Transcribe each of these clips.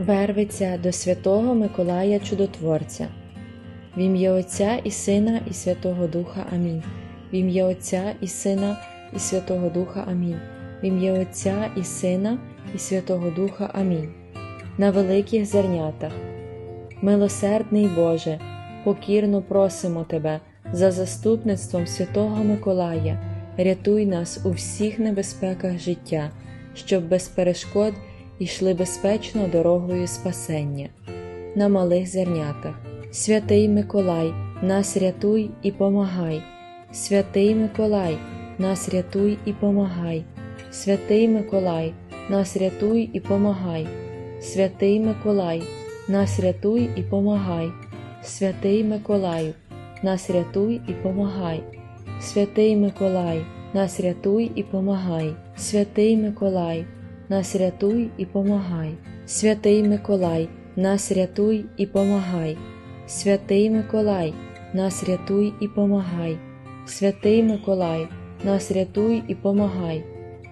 Вервиться до святого Миколая Чудотворця. В ім'я Отця і Сина, і Святого Духа Амінь. В ім'я Отця і Сина, і Святого Духа Амінь. В ім'я Отця і Сина, і Святого Духа Амінь. На великих зернятах. Милосердний Боже, покірно просимо Тебе за заступництвом Святого Миколая, рятуй нас у всіх небезпеках життя, щоб без перешкод йшли безпечно дорогою спасення. На малих зернятах. Святий Миколай, нас рятуй і помагай. Святий Миколай, нас рятуй і помагай. Святий Миколай, нас рятуй і помагай. Святий Миколай, нас рятуй і помагай. Святий Миколаю, нас рятуй і помагай. Святий Миколай, нас рятуй і помагай. Святий Миколай, нас рятуй і помагай. Святий Миколай, нас рятуй і помагай. Святий Миколай, нас рятуй і помагай. Святий Миколай, нас рятуй і помагай.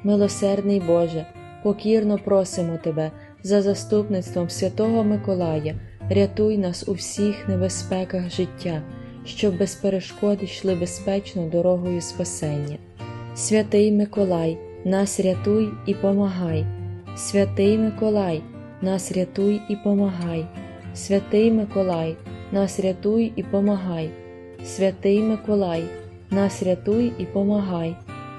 Милосердний Боже, покірно просимо Тебе за заступництвом Святого Миколая, рятуй нас у всіх небезпеках життя, щоб без перешкод йшли безпечно дорогою спасення. Святий Миколай, нас рятуй і помагай. Святий Миколай, нас рятуй і помагай. Святий Миколай, нас рятуй і помагай. Святий Миколай, нас рятуй і помагай.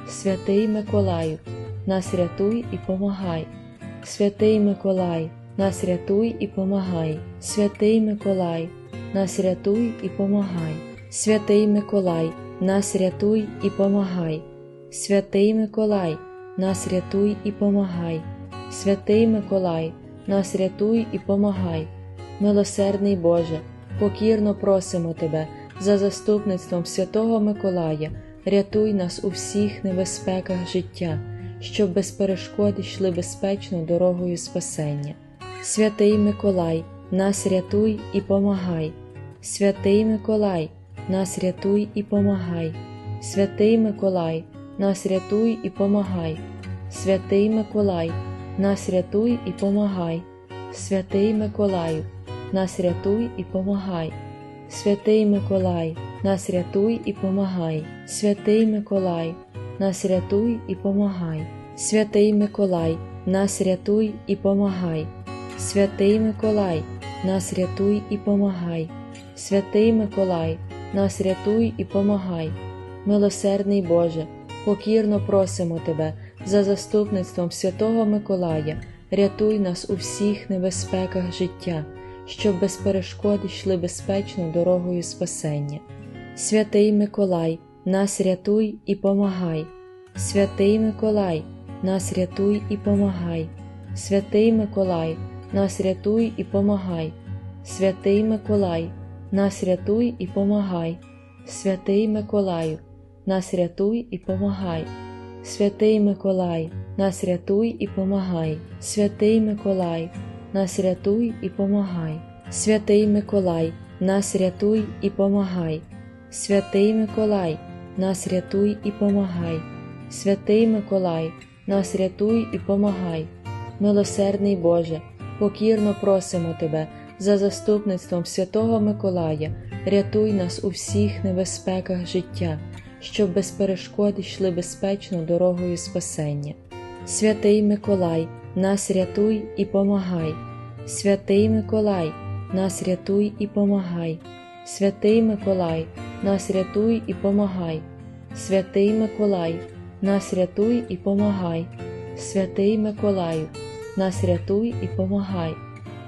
Святий Миколаю, нас рятуй і помагай. Святий Миколай, нас рятуй і помагай. Святий Миколай, нас рятуй і помагай. Святий Миколай, нас рятуй і помагай. Святий Миколай, нас рятуй і помагай. Святий Миколай, нас рятуй і помагай. Милосердний Боже, покірно просимо Тебе за заступництвом Святого Миколая, рятуй нас у всіх небезпеках життя, щоб без перешкод йшли безпечно дорогою спасення. Святий Миколай, нас рятуй і помагай. Святий Миколай, нас рятуй і помагай. Святий Миколай, нас рятуй і помагай. Святий Миколай, нас рятуй і помагай. Святий Миколаю, нас рятуй і помагай. Святий Миколай, нас рятуй і помагай. Святий Миколай, нас рятуй і помагай. Святий Миколай, нас рятуй і помагай. Святий Миколай, нас рятуй і помагай. Святий Миколай, нас рятуй і помагай. Милосердний Боже, покірно просимо Тебе за заступництвом Святого Миколая, рятуй нас у всіх небезпеках життя, щоб без перешкод йшли безпечно дорогою спасення. Святий Миколай, нас рятуй і помагай. Святий Миколай, нас рятуй і помагай. Святий Миколай, нас рятуй і помагай. Святий Миколай, нас рятуй і помагай. Святий Миколаю, нас рятуй і помагай. Святий Миколай, нас рятуй і помагай. Святий Миколай, нас рятуй і помагай. Святий Миколай, нас рятуй і помагай. Святий Миколай, нас рятуй і помагай. Святий Миколай, нас рятуй і помагай. Милосердний Боже, покірно просимо Тебе за заступництвом Святого Миколая, рятуй нас у всіх небезпеках життя, щоб без перешкод йшли безпечно дорогою спасення. Святий Миколай, нас рятуй і помагай. Святий Миколай, нас рятуй і помагай. Святий Миколай, нас рятуй і помагай. Святий Миколай, нас рятуй і помагай. Святий Миколаю, нас рятуй і помагай.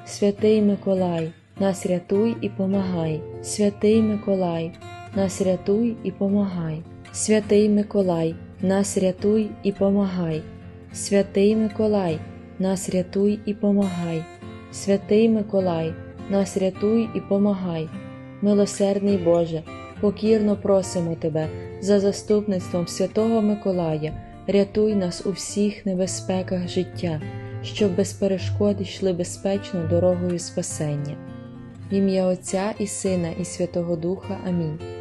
Святий Миколай, нас рятуй і помагай. Святий Миколай, нас рятуй і помагай. Святий Миколай, нас рятуй і помагай. Святий Миколай, нас рятуй і помагай. Святий Миколай, нас рятуй і помагай. Милосердний Боже, покірно просимо Тебе за заступництвом Святого Миколая, рятуй нас у всіх небезпеках життя, щоб без перешкод йшли безпечно дорогою спасення. В ім'я Отця і Сина, і Святого Духа Амінь.